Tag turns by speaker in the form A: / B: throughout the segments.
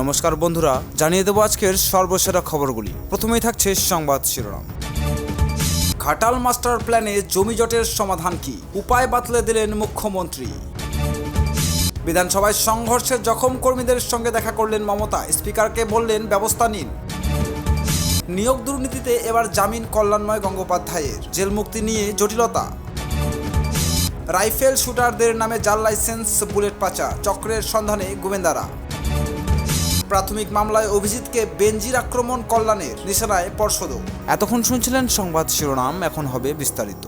A: নমস্কার বন্ধুরা, জানিয়ে দেবো আজকের সর্বসেরা খবরগুলি। প্রথমেই থাকছে সংবাদ শিরোনাম। ঘাটাল মাস্টার প্ল্যানে জমি জটের সমাধান কি? উপায় বাতলে দিলেন মুখ্যমন্ত্রী। বিধানসভায় সংঘর্ষে জখম কর্মীদের সঙ্গে দেখা করলেন মমতা, স্পিকারকে বললেন ব্যবস্থা নিন। নিয়োগ দুর্নীতিতে এবার জামিন কল্যাণময় গঙ্গোপাধ্যায়ের, জেল মুক্তি নিয়ে জটিলতা। রাইফেল শুটারদের নামে জাল লাইসেন্স, বুলেট পাচার, চক্রের সন্ধানে গোবেন্দারা প্রাথমিক মামলায় অভিজিৎকে বেঞ্জির আক্রমণ কল্যাণের নিশানায় পর্ষদ এতক্ষণ শুনছিলেন সংবাদ শিরোনাম, এখন হবে বিস্তারিত।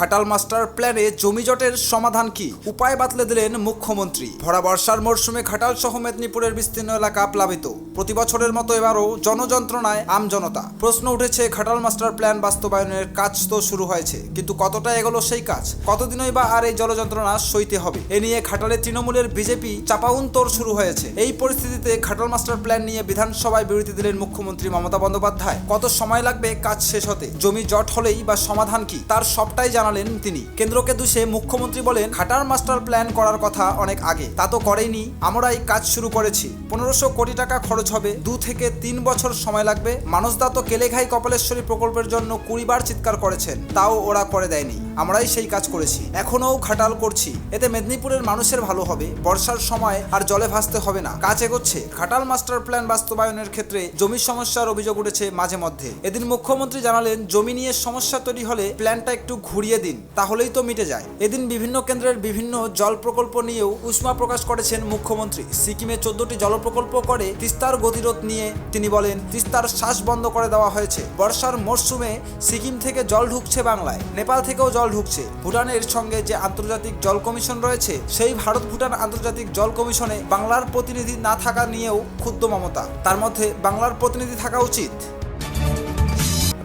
A: খাটাল মাস্টার প্ল্যানে জমিজটের সমাধান কি? উপায় বাতলে দিলেন মুখ্যমন্ত্রী। ভরা বর্ষার মরশুমে খাটাল সহ মেদিনীপুরের বিস্তীর্ণ এলাকা প্লাবিত। প্রতি বছরের মতো এবারও জনযন্ত্রণায় আমজনতা প্রশ্ন উঠেছে খাটাল মাস্টার প্ল্যান বাস্তবায়নের কাজ তো শুরু হয়েছে, কিন্তু কতটা এগোলো সেই কাজ? কতদিনই বা আর এই জলযন্ত্রণা সইতে হবে? এ নিয়ে খাটালে তৃণমূলের বিজেপি চাপাউন্তর শুরু হয়েছে। এই পরিস্থিতিতে খাটাল মাস্টার প্ল্যান নিয়ে বিধানসভায় বিরতি দিলেন মুখ্যমন্ত্রী মমতা বন্দ্যোপাধ্যায়। কত সময় লাগবে কাজ শেষ হতে? জমি জট হলেই বা সমাধান কি? তার সবটাই জানালেন তিনি। কেন্দ্রকে দুষে মুখ্যমন্ত্রী বলেন, খাটার মাস্টার প্ল্যান করার কথা অনেক আগে। তা তো করেইনি। আমরাই কাজ শুরু করেছি। পনেরোশো কোটি টাকা খরচ হবে। দু থেকে তিন বছর সময় লাগবে। মানুষদা তো কেলেঘাই কপালেশ্বরী প্রকল্পের জন্য কুড়ি বার চিৎকার করেছেন। তাও ওরা করে দেয়নি। আমরাই সেই কাজ করেছি। এখনও খাটাল করছি। এতে মেদিনীপুরের মানুষের ভালো হবে। বর্ষার সময় আর জলে ভাসতে হবে না। কাজ এগোচ্ছে। খাটাল মাস্টার প্ল্যান বাস্তবায়নের ক্ষেত্রে জমির সমস্যার অভিযোগ উঠেছে মাঝে মধ্যে। এদিন মুখ্যমন্ত্রী জানালেন, জমি নিয়ে সমস্যা তৈরি হলে প্ল্যানটা একটু ঘুরিয়ে দিন তাহলেই তো মিটে যায়। এদিন বিভিন্ন কেন্দ্রের বিভিন্ন জল প্রকল্প নিয়েও উষ্মা প্রকাশ করেছেন মুখ্যমন্ত্রী। সিকিমে চোদ্দটি জল প্রকল্প করে তিস্তার গতিরোধ নিয়ে তিনি বলেন, তিস্তার শ্বাস বন্ধ করে দেওয়া হয়েছে। বর্ষার মরশুমে সিকিম থেকে জল ঢুকছে বাংলায়। নেপাল থেকেও জল ঢুকছে। ভুটানের সঙ্গে যে আন্তর্জাতিক জল কমিশন রয়েছে, সেই ভারত ভুটান আন্তর্জাতিক জল কমিশনে বাংলার প্রতিনিধি না থাকা নিয়েও ক্ষুদ্র মমতা। তার মধ্যে বাংলার প্রতিনিধি থাকা উচিত।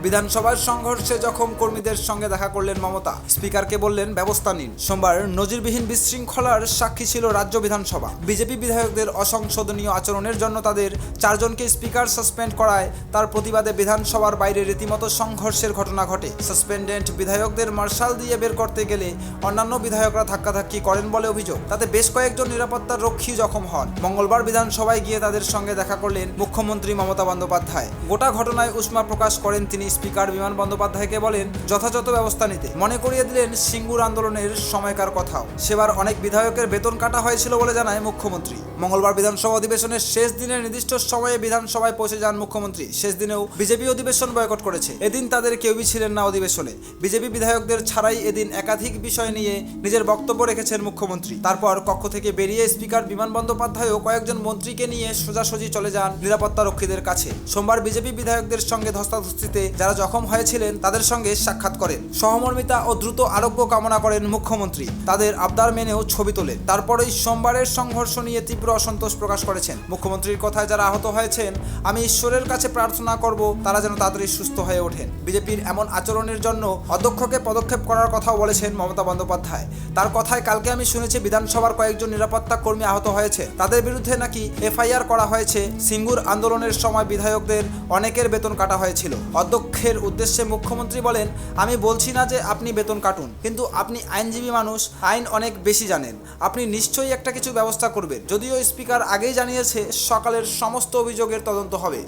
A: বিধানসভার সংঘর্ষে জখম কর্মীদের সঙ্গে দেখা করলেন মমতা। স্পিকারকে বললেন, ব্যবস্থা নিন। সোমবার নজিরবিহীন বিশৃঙ্খলার সাক্ষী ছিল রাজ্য বিধানসভা। বিজেপি বিধায়কদের অসংশোধনীয় আচরণের জন্য তাদের চারজনকে স্পিকার সাসপেন্ড করায় তার প্রতিবাদে বিধানসভার বাইরে রীতিমতো সংঘর্ষের ঘটনা ঘটে। সাসপেন্ডেন্ট বিধায়কদের মার্শাল দিয়ে বের করতে গেলে অন্যান্য বিধায়করা ধাক্কাধাক্কি করেন বলে অভিযোগ। তাতে বেশ কয়েকজন নিরাপত্তার রক্ষী জখম হন। মঙ্গলবার বিধানসভায় গিয়ে তাদের সঙ্গে দেখা করলেন মুখ্যমন্ত্রী মমতা বন্দ্যোপাধ্যায়। গোটা ঘটনায় উষ্মা প্রকাশ করেন তিনি স্পিকার বিমান বন্দ্যোপাধ্যায়কে বলেন, যথাযথ ব্যবস্থা নিতে। মনে করিয়ে দিলেন সিঙ্গুর আন্দোলনের সময়কার কথাও। সেবার অনেক বিধায়কের বেতন কাটা হয়েছিল বলে জানায় মুখ্যমন্ত্রী। মঙ্গলবার বিধানসভা অধিবেশনের শেষ দিনের নির্দিষ্ট সময়ে বিধানসভায় পৌঁছে যান মুখ্যমন্ত্রী। শেষ দিনেও বিজেপি অধিবেশন বয়কট করেছে। এদিন তাদের কেউই ছিলেন না অধিবেশনে। বিজেপি বিধায়কদের ছাড়াই এদিন একাধিক বিষয় নিয়ে নিজের বক্তব্য রেখেছেন মুখ্যমন্ত্রী। তারপর কক্ষ থেকে বেরিয়ে স্পিকার বিমান বন্দ্যোপাধ্যায়ও কয়েকজন মন্ত্রীকে নিয়ে সোজাসুজি চলে যান নিরাপত্তা রক্ষীদের কাছে। সোমবার বিজেপি বিধায়কদের সঙ্গে ধস্তাধস্তিতে যারা জখম হয়েছিলেন তাদের সঙ্গে সাক্ষাৎ করেন। সহমর্মিতা ও দ্রুত আরোগ্য কামনা করেন মুখ্যমন্ত্রী। তাদের আবদার মেনেও ছবি তোলেন তারপরেই সোমবারের সংঘর্ষ নিয়ে তীব্র অসন্তোষ প্রকাশ করেছেন। মুখ্যমন্ত্রীর কথায় যারা আহত হয়েছেন, আমি ঈশ্বরের কাছে প্রার্থনা করব, তারা যেন তাড়াতাড়ি সুস্থ হয়ে ওঠেন। বিজেপির এমন আচরণের জন্য অধ্যক্ষকে পদক্ষেপ করার কথাও বলেছেন মমতা বন্দ্যোপাধ্যায়। তার কথায় কালকে আমি শুনেছি বিধানসভার কয়েকজন নিরাপত্তা কর্মী আহত হয়েছে। তাদের বিরুদ্ধে নাকি এফআইআর করা হয়েছে। সিঙ্গুর আন্দোলনের সময় বিধায়কদের অনেকের বেতন কাটা হয়েছিল। অধ্যক্ষের উদ্দেশ্যে মুখ্যমন্ত্রী বলেন, আমি বলছি না যে আপনি বেতন কাটুন, কিন্তু আপনি আইনজীবী মানুষ, আইন অনেক বেশি জানেন। আপনি নিশ্চয়ই একটা কিছু ব্যবস্থা করবেন। যদিও স্পিকার আগেই জানিয়েছে, সকালের সমস্ত অভিযোগের তদন্ত হবে।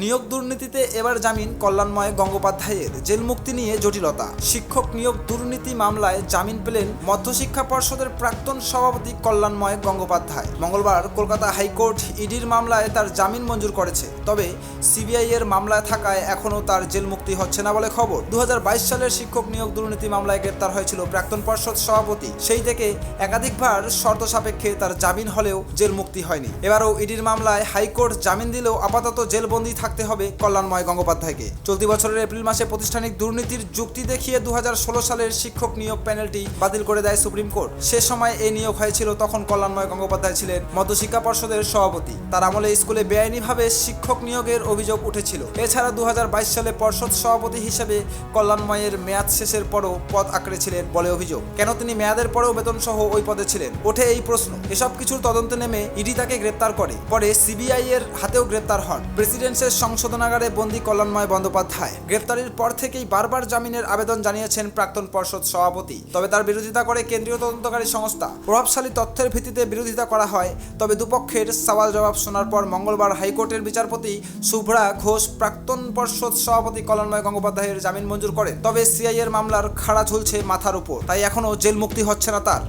A: নিয়োগ দুর্নীতিতে এবার জামিন কল্যাণময় গঙ্গোপাধ্যায়ের। জেল মুক্তি নিয়ে জটিলতা। শিক্ষক নিয়োগ দুর্নীতি মামলায় জামিন পেলেন মধ্যশিক্ষা পর্ষদের প্রাক্তন সভাপতি কল্যাণময় গঙ্গোপাধ্যায়। মঙ্গলবার কলকাতা হাইকোর্ট ইডির মামলায় তার জামিন মঞ্জুর করেছে। তবে সিবিআই এর মামলায় থাকায় এখনও তার জেল মুক্তি হচ্ছে না বলে খবর। দু হাজার বাইশ সালের শিক্ষক নিয়োগ দুর্নীতি মামলায় গ্রেপ্তার হয়েছিল প্রাক্তন পর্ষদ সভাপতি। সেই থেকে একাধিকবার শর্ত সাপেক্ষে তার জামিন হলেও জেল মুক্তি হয়নি। এবারও ইডির মামলায় হাইকোর্ট জামিন দিলেও আপাতত জেলবন্দি থাকতে হবে কল্যাণময় গঙ্গোপাধ্যায়কে। চলতি বছরের এপ্রিল মাসে প্রতিষ্ঠানিক দুর্নীতির যুক্তি দেখিয়ে দুহাজার ষোলো সালের শিক্ষক নিয়োগ প্যানেলটি বাতিল করে দেয় সুপ্রিম কোর্ট। সে সময় এই নিয়োগ হয়েছিল তখন কল্যাণময় গঙ্গোপাধ্যায় ছিলেন মধ্যশিক্ষা পর্ষদের সভাপতি। তার আমলে স্কুলে বেআইনিভাবে শিক্ষক নিয়োগের অভিযোগ উঠেছিল। এছাড়া দুহাজার বাইশ সালে পর্ষদ সভাপতি হিসেবে কল্যাণময়ের মেয়াদ শেষের পরও পদ আঁকড়েছিলেন বলে অভিযোগ। কেন তিনি মেয়াদের পরেও বেতন সহ ওই পদে ছিলেন? ওঠে এই প্রশ্ন। এসব কিছুর তদন্তে নেমে ইডি তাকে গ্রেপ্তার করে। পরে সিবিআই এর হাতেও গ্রেপ্তার হন। প্রেসিডেন্সের পুলিশের সংশোধনাগারে বন্দি কল্যাণময় বন্দ্যোপাধ্যায়। গ্রেপ্তারির পর থেকেই বারবার জামিনের আবেদন জানিয়েছেন প্রাক্তন পর্ষদ সভাপতি। তবে তার বিরোধিতা করে কেন্দ্রীয় তদন্তকারী সংস্থা প্রভাবশালী তথ্যের ভিত্তিতে বিরোধিতা করা হয়। তবে দুপক্ষের সওয়াল জবাব শোনার পর মঙ্গলবার হাইকোর্টের বিচারপতি শুভ্রা ঘোষ প্রাক্তন পর্ষদ সভাপতি কল্যাণময় গঙ্গোপাধ্যায়ের জামিন মঞ্জুর করেন। তবে সিআই এর মামলার খাড়া ঝুলছে মাথার উপর। তাই এখনও জেল মুক্তি হচ্ছে না তার।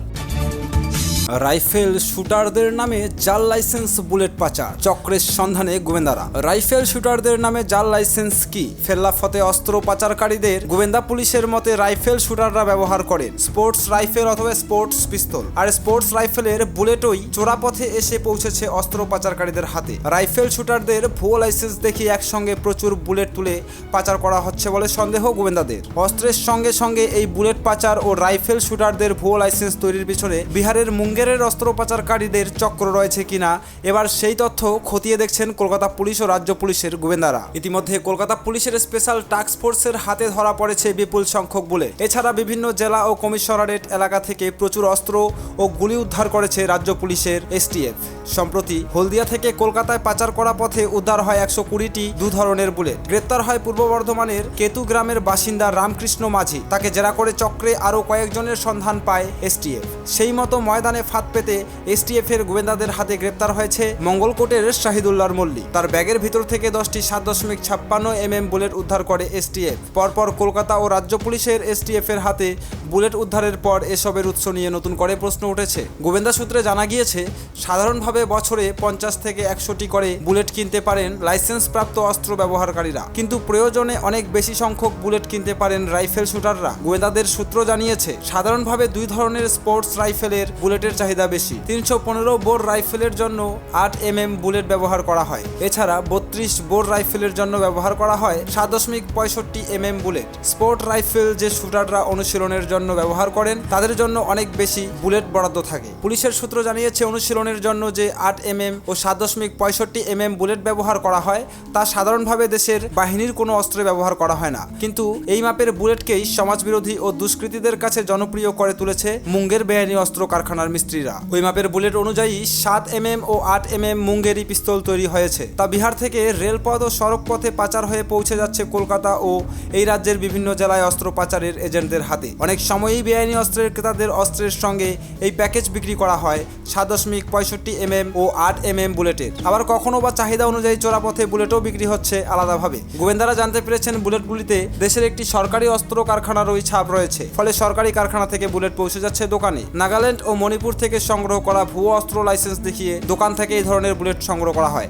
A: রাইফেল শুটারদের নামে জাল লাইসেন্স বুলেট পাচার, চক্রের সন্ধানে গোয়েন্দারা। রাইফেল শুটারদের নামে জাল লাইসেন্স কি? ফেল্লাফতে অস্ত্র পাচারকারীদের গোয়েন্দা পুলিশের মতে রাইফেল শুটাররা ব্যবহার করেন। স্পোর্টস রাইফেল অথবা স্পোর্টস পিস্তল। আর স্পোর্টস রাইফেলের বুলেটই চোরাপথে এসে পৌঁছেছে অস্ত্র পাচারকারীদের হাতে। রাইফেল শুটারদের ভুয়ো লাইসেন্স দেখে একসঙ্গে প্রচুর বুলেট তুলে পাচার করা হচ্ছে বলে সন্দেহ গোয়েন্দাদের। অস্ত্রের সঙ্গে সঙ্গে এই বুলেট পাচার ও রাইফেল শুটারদের ভুয়ো লাইসেন্স তৈরির পিছনে বিহারের মুঙ্গেরের অস্ত্র পাচারকারীদের চক্র রয়েছে কিনা, এবার সেই তথ্য খতিয়ে দেখছেন কলকাতা পুলিশ ও রাজ্য পুলিশের গোয়েন্দারা। ইতিমধ্যে কলকাতা পুলিশের স্পেশাল টাস্ক ফোর্সের হাতে ধরা পড়েছে বিপুল সংখ্যক বুলেট। এছাড়া বিভিন্ন জেলা ও কমিশনারেট এলাকা থেকে প্রচুর অস্ত্র ও গুলি উদ্ধার করেছে রাজ্য পুলিশের এসটিএফ। সম্প্রতি হলদিয়া থেকে কলকাতায় পাচার করা পথে উদ্ধার হয় একশো কুড়িটি দু ধরনের বুলেট। গ্রেপ্তার হয় পূর্ব বর্ধমানের কেতু গ্রামের বাসিন্দা রামকৃষ্ণ মাঝি। তাকে জেরা করে চক্রে আরও কয়েকজনের সন্ধান পায় এসটিএফ। সেই মতো ময়দানে ফাঁদ পেতে এসটিএফ এর গোয়েন্দাদের হাতে গ্রেপ্তার হয়েছে মঙ্গলকোটের শাহিদুল্লাহর মল্লিক। তার ব্যাগের ভিতর থেকে দশটি সাত দশমিক ছাপ্পান্ন এম এম বুলেট উদ্ধার করে এসটিএফ। পরপর কলকাতা ও রাজ্য পুলিশের এসটিএফ এর হাতে বুলেট উদ্ধারের পর এসবের উৎস নিয়ে নতুন করে প্রশ্ন উঠেছে। গোয়েন্দা সূত্রে জানা গিয়েছে, সাধারণভাবে বছরে পঞ্চাশ থেকে একশোটি করে বুলেট কিনতে পারেন লাইসেন্স প্রাপ্ত অস্ত্র ব্যবহারকারীরা। কিন্তু প্রয়োজনে অনেক বেশি সংখ্যক বুলেট কিনতে পারেন রাইফেল শুটাররা। গোয়েন্দাদের সূত্র জানিয়েছে, সাধারণভাবে দুই ধরনের স্পোর্টস রাইফেলের বুলেটের চাহিদা বেশি। তিনশো পনেরো বোর রাইফেলের জন্য আট এম এম বুলেট ব্যবহার করা হয়। এছাড়া বত্রিশ বোর রাইফেলের জন্য ব্যবহার করা হয় সাত দশমিক পঁয়ষট্টি M M bullet. Sport rifle যে শুটাররা অনুশীলনের জন্য ব্যবহার করেন, তাদের জন্য অনেক বেশি বুলেট বরাদ্দ থাকে। পুলিশের সূত্র জানিয়েছে, অনুশীলনের জন্য যে আট এম এম ও সাত দশমিক পঁয়ষট্টি এম এম বুলেট ব্যবহার করা হয়, তা সাধারণভাবে দেশের বাহিনীর কোনো অস্ত্রে ব্যবহার করা হয় না। কিন্তু এই মাপের বুলেটকেই সমাজবিরোধী ও দুষ্কৃতীদের কাছে জনপ্রিয় করে তুলেছে মুঙ্গের বেআইনি অস্ত্র কারখানার মিস্ত্রিরা ওই মাপের বুলেট অনুযায়ী সাত এম এম ও আট এম এম মুঙ্গেরি পিস্তল তৈরি হয়েছে। তা বিহার থেকে রেলপথ ও সড়ক পথে পাচার হয়ে পৌঁছে যাচ্ছে কলকাতা ও এই রাজ্যের বিভিন্ন জেলায় অস্ত্র পাচারের এজেন্টদের হাতে। অনেক সময়ই বেআইনি অস্ত্রের ক্রেতাদের অস্ত্রের সঙ্গে এই প্যাকেজ বিক্রি করা হয় সাত দশমিক পঁয়ষট্টি এম এম ও আট এম এম বুলেটের। আবার কখনো বা চাহিদা অনুযায়ী চোরাপথে বুলেটও বিক্রি হচ্ছে আলাদাভাবে। গোয়েন্দারা জানতে পেরেছেন বুলেটগুলিতে দেশের একটি সরকারি অস্ত্র কারখানার ওই ছাপ রয়েছে। ফলে সরকারি কারখানা থেকে বুলেট পৌঁছে যাচ্ছে দোকানে। নাগাল্যান্ড ও মণিপুর থেকে সংগ্রহ করা ভুয়ো অস্ত্র লাইসেন্স দেখিয়ে দোকান থেকে এই ধরনের বুলেট সংগ্রহ করা হয়।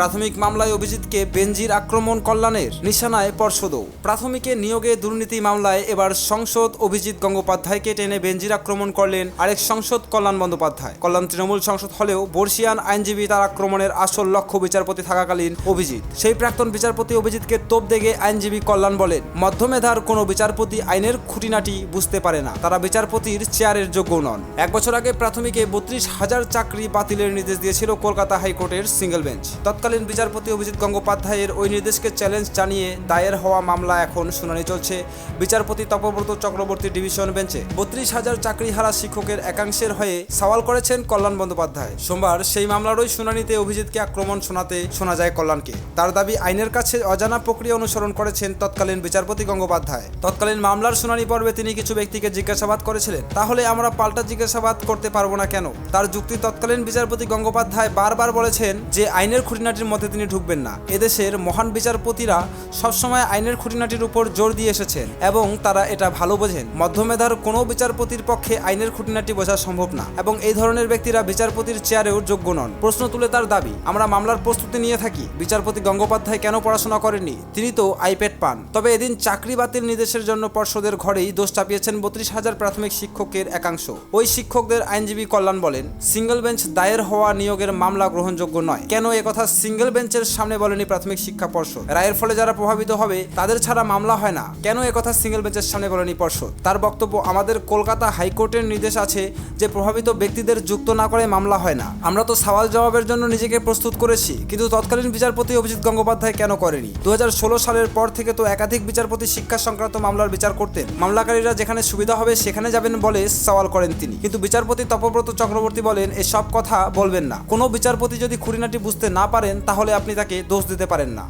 A: প্রাথমিক মামলায় অভিজিৎকে বেঞ্জির আক্রমণ কল্যাণের নিশানায় পর্ষদও প্রাথমিকে নিয়োগে দুর্নীতি মামলায় এবার সংসদ অভিজিৎ গঙ্গোপাধ্যায়কে টেনে বেঞ্জির আক্রমণ করলেন আরেক সংসদ কল্যাণ বন্দ্যোপাধ্যায়। কল্যাণ তৃণমূল সংসদ হলেও বর্ষিয়ান আইনজীবী তার আক্রমণের আসল লক্ষ্য বিচারপতি থাকাকালীন অভিজিৎ। সেই প্রাক্তন বিচারপতি অভিজিৎকে তোপ দেগে আইনজীবী কল্যাণ বলেন, মধ্যমেধার কোনো বিচারপতি আইনের খুঁটিনাটি বুঝতে পারে না। তারা বিচারপতির চেয়ারের যোগ্য নন। এক বছর আগে প্রাথমিকে বত্রিশ হাজার চাকরি বাতিলের নির্দেশ দিয়েছিল কলকাতা হাইকোর্টের সিঙ্গেল বেঞ্চ। তৎকালীন বিচারপতি অভিজিৎ গঙ্গোপাধ্যায়ের ওই নির্দেশকে চ্যালেঞ্জ জানিয়ে দায়ের হওয়া মামলা এখন শুনানি চলছে। বিচারপতি তপব্রত চক্রবর্তী ডিভিশন বেঞ্চে বত্রিশ হাজার চাকরিহারা শিক্ষকের একাংশের হয়ে সওয়াল করেছেন কল্যাণ বন্দ্যোপাধ্যায়। সোমবার সেই মামলারই শুনানিতে অভিজিৎকে আক্রমণ শোনাতে শোনা যায় কল্যাণকে। তার দাবি, আইনের কাছে অজানা প্রক্রিয়া অনুসরণ করেছেন তৎকালীন বিচারপতি গঙ্গোপাধ্যায়। তৎকালীন মামলার শুনানি পর্বে তিনি কিছু ব্যক্তিকে জিজ্ঞাসাবাদ করেছিলেন, তাহলে আমরা পাল্টা জিজ্ঞাসাবাদ করতে পারব না কেন? তার যুক্তি তৎকালীন বিচারপতি গঙ্গোপাধ্যায় বারবার বলেছেন যে, আইনের খুঁটিনাটির মধ্যে তিনি ঢুকবেন না। এদেশের মহান বিচারপতিরা সবসময় আইনের খুঁটিনাটির উপর জোর দিয়ে এসেছেন এবং তারা এটা ভালো বোঝেন। মধ্যমেধার কোনো বিচারপতির পক্ষে আইনের খুঁটিনাটি বোঝা সম্ভব না এবং এই ধরনের ব্যক্তিরা বিচারপতির চেয়ারেও যোগ্য নন। প্রশ্ন তুলে তার দাবি, আমরা মামলার প্রস্তুতি নিয়ে থাকি। বিচারপতি গঙ্গোপাধ্যায় কেন পড়াশোনা করেননি? তিনি তো আইপ্যাড পান। তবে এদিন চাকরি বাতিল নির্দেশের জন্য পর্ষদের ঘরেই দোষ চাপিয়েছেন বত্রিশ হাজার প্রাথমিক শিক্ষকের একাংশ। ওই শিক্ষকদের আইনজীবী কল্যাণ বলেন, সিঙ্গল বেঞ্চ দায়ের হওয়া নিয়োগের মামলা গ্রহণযোগ্য নয়। কেন কথা সিঙ্গেল বেঞ্চের সামনে বলেনি প্রাথমিক শিক্ষা পর্ষদ। রায়ের ফলে যারা প্রভাবিত হবে, তাদের ছাড়া মামলা হয় না। কেন কথা সিঙ্গেল বেঞ্চের সামনে বলেনি পর্ষদ? তার বক্তব্য, আমাদের কলকাতা হাইকোর্টের নির্দেশ আছে যে প্রভাবিত ব্যক্তিদের যুক্ত না করে মামলা হয় না। আমরা তো সওয়াল জবাবের জন্য নিজেকে প্রস্তুত করেছি, কিন্তু তৎকালীন বিচারপতি অভিজিৎ গঙ্গোপাধ্যায় কেন করেনি? দু হাজার ষোলো সালের পর থেকে তো একাধিক বিচারপতি শিক্ষা সংক্রান্ত মামলার বিচার করতেন। মামলাকারীরা যেখানে সুবিধা হবে, সেখানে যাবেন বলে সওয়াল করেন তিনি। কিন্তু বিচারপতি তপব্রত চক্রবর্তী বলেন, এসব কথা বলবেন না। কোনো বিচারপতি যদি খুঁটিনাটি বুঝতে না পারেন করেন তাহলে আপনি তাকে দোষ দিতে পারেন না।